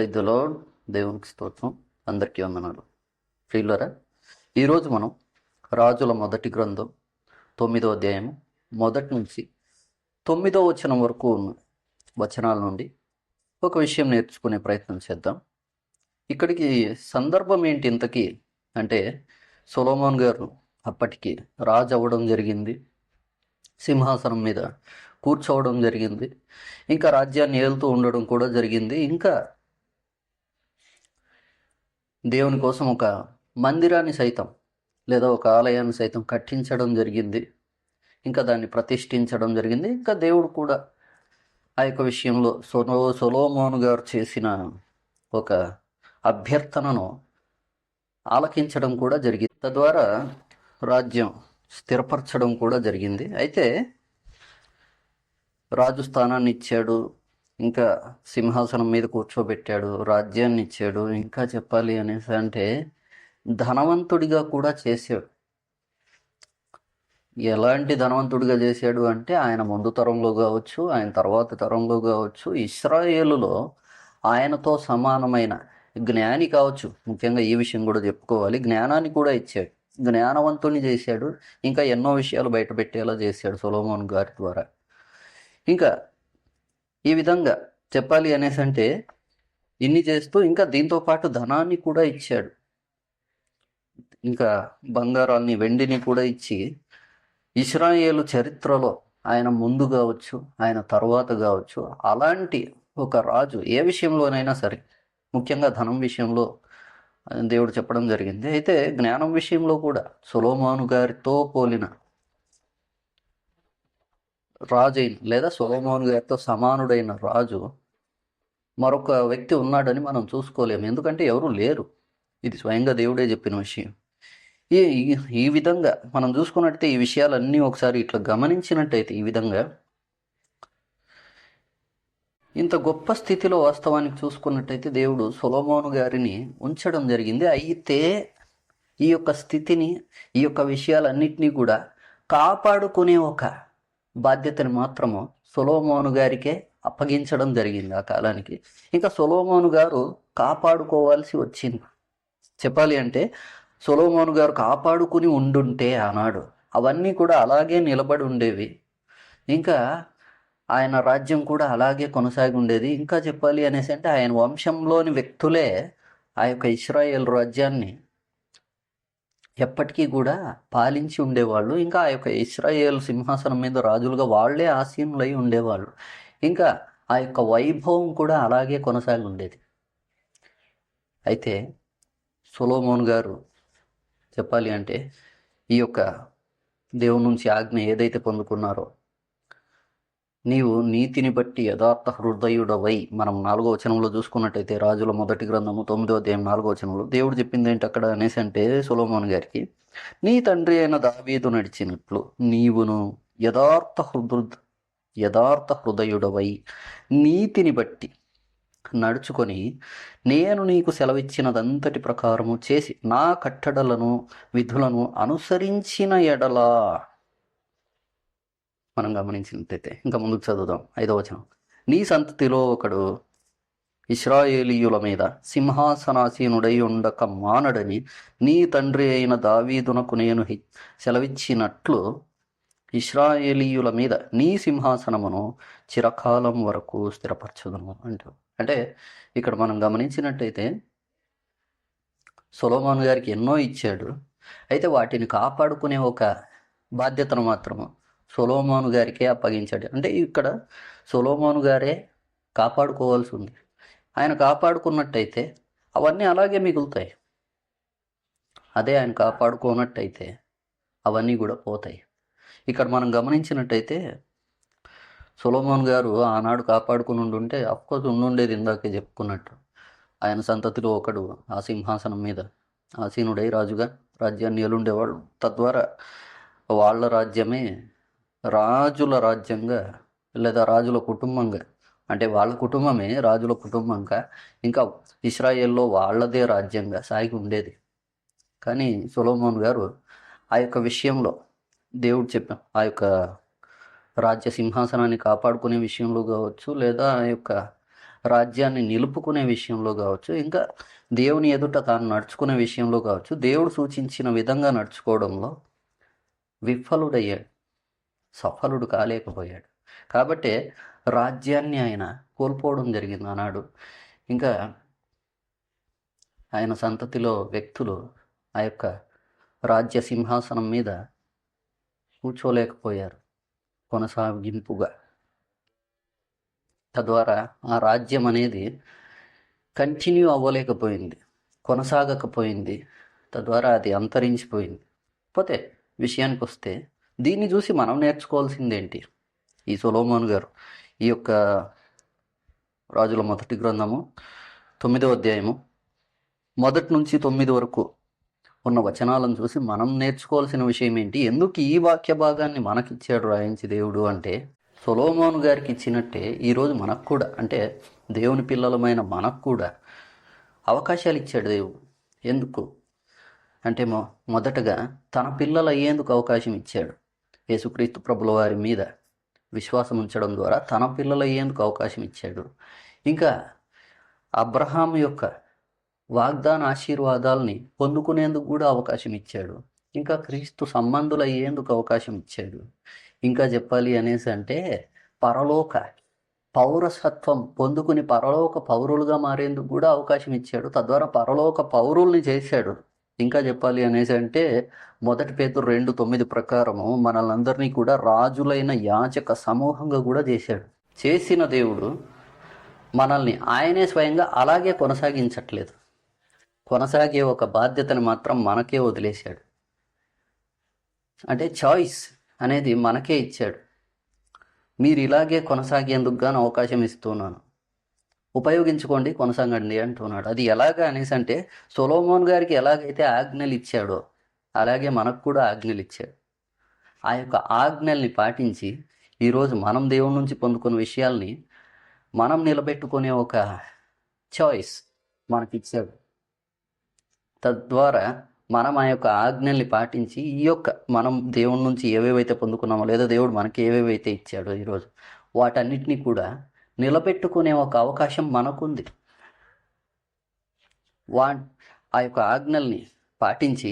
పెద్దలో దేవునికి స్తోత్రం. అందరికీ వందనాలు. ప్రియులరా ఈరోజు మనం రాజుల మొదటి గ్రంథం తొమ్మిదో అధ్యాయం మొదటి నుంచి తొమ్మిదో వచనం వరకు ఉన్న వచనాల నుండి ఒక విషయం నేర్చుకునే ప్రయత్నం చేద్దాం. ఇక్కడికి సందర్భం ఏంటి ఇంతకీ? అంటే సొలోమోన్ గారు అప్పటికి రాజు అవ్వడం జరిగింది. సింహాసనం మీద కూర్చోవడం జరిగింది. ఇంకా రాజ్యాన్ని ఏలుతూ ఉండడం కూడా జరిగింది. ఇంకా దేవుని కోసం ఒక మందిరాన్ని సైతం లేదా ఒక ఆలయాన్ని సైతం కట్టించడం జరిగింది. ఇంకా దాన్ని ప్రతిష్ఠించడం జరిగింది. ఇంకా దేవుడు కూడా ఆ యొక్క విషయంలో సొలో సొలోమోను గారు చేసిన ఒక అభ్యర్థనను ఆలకించడం కూడా జరిగింది. తద్వారా రాజ్యం స్థిరపరచడం కూడా జరిగింది. అయితే రాజు స్థానాన్ని ఇచ్చాడు. ఇంకా సింహాసనం మీద కూర్చోబెట్టాడు రాజ్యాన్ని ఇచ్చాడు ఇంకా చెప్పాలి అనేసి అంటే ధనవంతుడిగా కూడా చేశాడు. ఎలాంటి ధనవంతుడిగా చేశాడు అంటే ఆయన ముందు తరంలో కావచ్చు ఆయన తర్వాత తరంలో కావచ్చు ఇస్రాయేలులో ఆయనతో సమానమైన జ్ఞాని కావచ్చు. ముఖ్యంగా ఈ విషయం కూడా చెప్పుకోవాలి. జ్ఞానాన్ని కూడా ఇచ్చాడు. జ్ఞానవంతుని చేశాడు. ఇంకా ఎన్నో విషయాలు బయటపెట్టేలా చేశాడు సొలోమోన్ గారి ద్వారా. ఇంకా ఈ విధంగా చెప్పాలి అనేసి అంటే ఇన్ని చేస్తూ ఇంకా దీంతో పాటు ధనాన్ని కూడా ఇచ్చాడు. ఇంకా బంగారాన్ని వెండిని కూడా ఇచ్చి ఇస్రాయేలు చరిత్రలో ఆయన ముందు కావచ్చు ఆయన తర్వాత కావచ్చు అలాంటి ఒక రాజు ఏ విషయంలోనైనా సరే ముఖ్యంగా ధనం విషయంలో దేవుడు చెప్పడం జరిగింది. అయితే జ్ఞానం విషయంలో కూడా సులోమాను గారితో పోలిన రాజు లేదా సొలోమోన్ గారితో సమానుడైన రాజు మరొక వ్యక్తి ఉన్నాడని మనం చూసుకోలేము. ఎందుకంటే ఎవరు లేరు. ఇది స్వయంగా దేవుడే చెప్పిన విషయం. ఈ ఈ- ఈ విధంగా మనం చూసుకున్నట్టయితే ఈ విషయాలన్నీ ఒకసారి ఇట్లా గమనించినట్టయితే ఈ విధంగా ఇంత గొప్ప స్థితిలో వాస్తవానికి చూసుకున్నట్టయితే దేవుడు సొలోమోను గారిని ఉంచడం జరిగింది. అయితే ఈ యొక్క స్థితిని ఈ యొక్క విషయాలన్నింటినీ కూడా కాపాడుకునే ఒక బాధ్యతని మాత్రము సులోమోను గారికే అప్పగించడం జరిగింది ఆ కాలానికి. ఇంకా సులోమోను గారు కాపాడుకోవాల్సి వచ్చింది. చెప్పాలి అంటే సులోమోను గారు కాపాడుకుని ఉండుంటే ఆనాడు అవన్నీ కూడా అలాగే నిలబడి ఉండేవి. ఇంకా ఆయన రాజ్యం కూడా అలాగే కొనసాగి ఉండేది. ఇంకా చెప్పాలి అనేసి అంటే ఆయన వంశంలోని వ్యక్తులే ఆ యొక్క ఇస్రాయేల్ రాజ్యాన్ని ఎప్పటికీ కూడా పాలించి ఉండేవాళ్ళు. ఇంకా ఆ యొక్క ఇస్రాయేల్ సింహాసనం మీద రాజులుగా వాళ్ళే ఆసీనులై ఉండేవాళ్ళు. ఇంకా ఆ యొక్క వైభవం కూడా అలాగే కొనసాగి ఉండేది అయితే సులోమోన్ గారు చెప్పాలి అంటే ఈ యొక్క దేవుని నుంచి ఆజ్ఞ ఏదైతే పొందుకున్నారో నీవు నీతిని బట్టి యథార్థ హృదయుడవై మనం నాలుగో వచనంలో చూసుకున్నట్టయితే రాజుల మొదటి గ్రంథము తొమ్మిదో అధ్యాయం నాలుగో వచనంలో దేవుడు చెప్పింది ఏంటి అక్కడ అనేసి అంటే సులోమోన్ గారికి నీ తండ్రి అయిన దావీదు నడిచినట్లు నీవును యథార్థ హృదృ యథార్థ హృదయుడవై నీతిని బట్టి నడుచుకొని నేను నీకు సెలవిచ్చినదంతటి ప్రకారము చేసి నా కట్టడలను విధులను అనుసరించిన ఎడలా మనం గమనించినట్టయితే ఇంకా ముందుకు చదువుదాం. ఐదవ వచనం. నీ సంతతిలో ఒకడు ఇస్రాయేలీయుల మీద సింహాసనాసీనుడై ఉండక మానడని నీ తండ్రి అయిన దావీదునకు నేను సెలవిచ్చినట్లు ఇస్రాయేలీయుల మీద నీ సింహాసనమును చిరకాలం వరకు స్థిరపరచుదును అంటూ అంటే ఇక్కడ మనం గమనించినట్టయితే సొలోమాన్ గారికి ఎన్నో ఇచ్చాడు. అయితే వాటిని కాపాడుకునే ఒక బాధ్యతను మాత్రము సొలోమోను గారికే అప్పగించాడు. అంటే ఇక్కడ సొలోమోను గారే కాపాడుకోవాల్సి ఉంది. ఆయన కాపాడుకున్నట్టయితే అవన్నీ అలాగే మిగులుతాయి. అదే ఆయన కాపాడుకోనట్టయితే అవన్నీ కూడా పోతాయి. ఇక్కడ మనం గమనించినట్టయితే సొలోమోన్ గారు ఆనాడు కాపాడుకుని ఉండుంటే అఫ్కోర్స్ ఉండుండేది ఇందాకే చెప్పుకున్నట్టు. ఆయన సంతతిలో ఒకడు ఆ సింహాసనం మీద ఆసీనుడై రాజుగా రాజ్యాన్ని ఏలుండేవాడు. తద్వారా వాళ్ళ రాజ్యమే రాజుల రాజ్యంగా లేదా రాజుల కుటుంబంగా. అంటే వాళ్ళ కుటుంబమే రాజుల కుటుంబంగా. ఇంకా ఇస్రాయేల్లో వాళ్ళదే రాజ్యంగా సాగి ఉండేది. కానీ సులోమోన్ గారు ఆ యొక్క విషయంలో దేవుడు చెప్పాం ఆ యొక్క రాజ్య సింహాసనాన్ని కాపాడుకునే విషయంలో కావచ్చు లేదా ఆ యొక్క రాజ్యాన్ని నిలుపుకునే విషయంలో కావచ్చు ఇంకా దేవుని ఎదుట తాను నడుచుకునే విషయంలో కావచ్చు దేవుడు సూచించిన విధంగా నడుచుకోవడంలో విఫలుడయ్యాడు. సఫలుడు కాలేకపోయాడు. కాబట్టే రాజ్యాన్ని ఆయన కోల్పోవడం జరిగింది ఆనాడు. ఇంకా ఆయన సంతతిలో వ్యక్తులు ఆ యొక్క రాజ్య సింహాసనం మీద కూర్చోలేకపోయారు కొనసాగింపుగా. తద్వారా ఆ రాజ్యం అనేది కంటిన్యూ అవ్వలేకపోయింది కొనసాగకపోయింది. తద్వారా అది అంతరించిపోయింది. పోతే విషయానికి వస్తే దీన్ని చూసి మనం నేర్చుకోవాల్సిందేంటి? ఈ సొలోమోన్ గారు ఈ యొక్క రాజుల మొదటి గ్రంథము తొమ్మిదో అధ్యాయము మొదటి నుంచి తొమ్మిది వరకు ఉన్న వచనాలను చూసి మనం నేర్చుకోవాల్సిన విషయం ఏంటి? ఎందుకు ఈ వాక్య భాగాన్ని మనకిచ్చాడు రాయించి దేవుడు అంటే సొలోమోన్ గారికి ఇచ్చినట్టే ఈరోజు మనకు కూడా అంటే దేవుని పిల్లలమైన మనకు కూడా అవకాశాలు ఇచ్చాడు దేవుడు. ఎందుకు? అంటే మొ మొదటగా తన పిల్లలు అయ్యేందుకు అవకాశం ఇచ్చాడు. యేసుక్రీస్తు ప్రభుల వారి మీద విశ్వాసం ఉంచడం ద్వారా తన పిల్లలు అయ్యేందుకు అవకాశం ఇచ్చాడు. ఇంకా అబ్రహాం యొక్క వాగ్దాన ఆశీర్వాదాలని పొందుకునేందుకు కూడా అవకాశం ఇచ్చాడు. ఇంకా క్రీస్తు సంబంధులు అయ్యేందుకు అవకాశం ఇచ్చాడు. ఇంకా చెప్పాలి అనేసి అంటే పరలోక పౌరసత్వం పొందుకుని పరలోక పౌరులుగా మారేందుకు కూడా అవకాశం ఇచ్చాడు. తద్వారా పరలోక పౌరుల్ని చేశాడు. ఇంకా చెప్పాలి అనేసి అంటే మొదటి పేతురు రెండు తొమ్మిది ప్రకారము మనల్ని అందరినీ కూడా రాజులైన యాచక సమూహంగా కూడా చేశాడు. చేసిన దేవుడు మనల్ని ఆయనే స్వయంగా అలాగే కొనసాగించట్లేదు. కొనసాగే ఒక బాధ్యతను మాత్రం మనకే వదిలేశాడు. అంటే చాయిస్ అనేది మనకే ఇచ్చాడు. మీరు ఇలాగే కొనసాగేందుకు గాను అవకాశం ఇస్తున్నాను ఉపయోగించుకోండి కొనసాగండి అంటున్నాడు. అది ఎలాగా అనేసి అంటే సొలోమోన్ గారికి ఎలాగైతే ఆజ్ఞలు ఇచ్చాడో అలాగే మనకు కూడా ఆజ్ఞలు ఇచ్చాడు ఆ యొక్క ఆజ్ఞల్ని పాటించి ఈరోజు మనం దేవుడి నుంచి పొందుకున్న విషయాల్ని మనం నిలబెట్టుకునే ఒక చాయిస్ మనకిచ్చాడు. తద్వారా మనం ఆ యొక్క ఆజ్ఞల్ని పాటించి ఈ యొక్క మనం దేవుడి నుంచి ఏవేవైతే పొందుకున్నామో లేదా దేవుడు మనకి ఏవేవైతే ఇచ్చాడో ఈరోజు వాటన్నిటినీ కూడా నిలబెట్టుకునే ఒక అవకాశం మనకుంది. వా ఆ యొక్క ఆజ్ఞల్ని పాటించి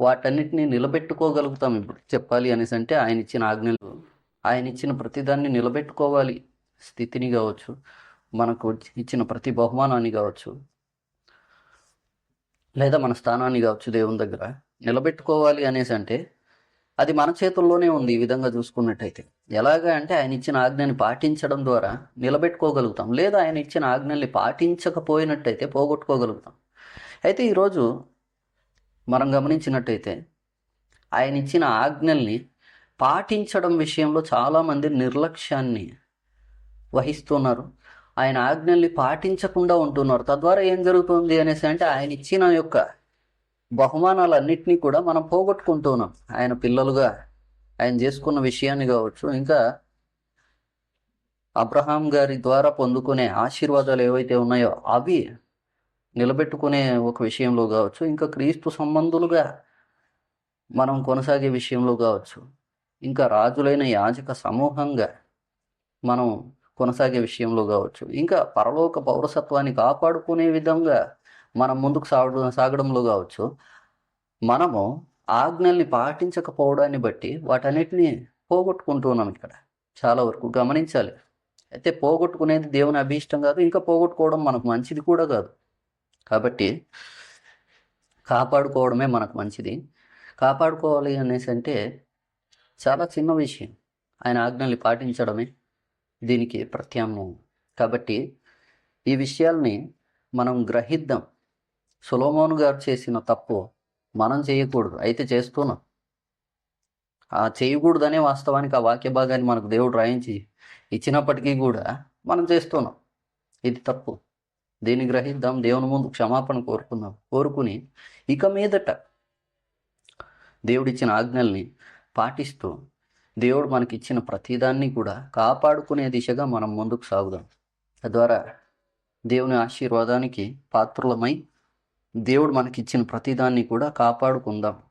వాటన్నిటిని నిలబెట్టుకోగలుగుతాం ఇప్పుడు. చెప్పాలి అనేసి అంటే ఆయన ఇచ్చిన ఆజ్ఞలు ఆయన ఇచ్చిన ప్రతిదాన్ని నిలబెట్టుకోవాలి. స్థితిని కావచ్చు మనకు ఇచ్చిన ప్రతి బహుమానాన్ని కావచ్చు లేదా మన స్థానాన్ని కావచ్చు దేవుని దగ్గర నిలబెట్టుకోవాలి అనేసి అంటే అది మన చేతుల్లోనే ఉంది ఈ విధంగా చూసుకున్నట్టయితే. ఎలాగా అంటే ఆయన ఇచ్చిన ఆజ్ఞని పాటించడం ద్వారా నిలబెట్టుకోగలుగుతాం. లేదా ఆయన ఇచ్చిన ఆజ్ఞల్ని పాటించకపోయినట్టయితే పోగొట్టుకోగలుగుతాం. అయితే ఈరోజు మనం గమనించినట్టయితే ఆయన ఇచ్చిన ఆజ్ఞల్ని పాటించడం విషయంలో చాలామంది నిర్లక్ష్యాన్ని వహిస్తున్నారు. ఆయన ఆజ్ఞల్ని పాటించకుండా ఉంటున్నారు. తద్వారా ఏం జరుగుతుంది అనేసి అంటే ఆయన ఇచ్చిన యొక్క బహుమానాలన్నింటినీ కూడా మనం పోగొట్టుకుంటున్నాం. ఆయన పిల్లలుగా ఆయన చేసుకున్న విషయాన్ని కావచ్చు. ఇంకా అబ్రహాం గారి ద్వారా పొందుకునే ఆశీర్వాదాలు ఏవైతే ఉన్నాయో అవి నిలబెట్టుకునే ఒక విషయంలో కావచ్చు. ఇంకా క్రీస్తు సంబంధులుగా మనం కొనసాగే విషయంలో కావచ్చు. ఇంకా రాజులైన యాజక సమూహంగా మనం కొనసాగే విషయంలో కావచ్చు. ఇంకా పరలోక పౌరసత్వాన్ని కాపాడుకునే విధంగా మనం ముందుకు సాగడం సాగడంలో కావచ్చు మనము ఆజ్ఞల్ని పాటించకపోవడాన్ని బట్టి వాటన్నిటిని పోగొట్టుకుంటున్నాం ఇక్కడ. చాలా వరకు గమనించాలి. అయితే పోగొట్టుకునేది దేవుని అభీష్టం కాదు ఇంకా పోగొట్టుకోవడం మనకు మంచిది కూడా కాదు. కాబట్టి కాపాడుకోవడమే మనకు మంచిది. కాపాడుకోవాలి అనేసి అంటే చాలా చిన్న విషయం. ఆయన ఆజ్ఞల్ని పాటించడమే దీనికి ప్రత్యామ్నాయం. కాబట్టి ఈ విషయాల్ని మనం గ్రహిద్దాం. సులోమోను గారు చేసిన తప్పు మనం చేయకూడదు. అయితే చేస్తున్నాం. ఆ చేయకూడదనే వాస్తవానికి ఆ వాక్య భాగాన్ని మనకు దేవుడు రాయించి ఇచ్చినప్పటికీ కూడా మనం చేస్తున్నాం. ఇది తప్పు. దీన్ని గ్రహిద్దాం. దేవుని ముందు క్షమాపణ కోరుకుందాం. కోరుకుని ఇక మీదట దేవుడిచ్చిన ఆజ్ఞల్ని పాటిస్తూ దేవుడు మనకి ఇచ్చిన ప్రతిదాన్ని కూడా కాపాడుకునే దిశగా మనం ముందుకు సాగుదాం. తద్వారా దేవుని ఆశీర్వాదానికి పాత్రులమై దేవుడు మనకిచ్చిన ప్రతిదాన్ని కూడా కాపాడుకుందాం.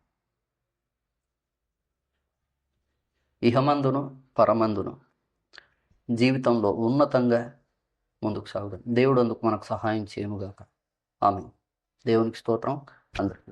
ఇహమందును పరమందును జీవితంలో ఉన్నతంగా ముందుకు సాగుదాం. దేవుడు అందుకు మనకు సహాయం చేయముగాక ఆమె దేవునికి స్తోత్రం. అందరికీ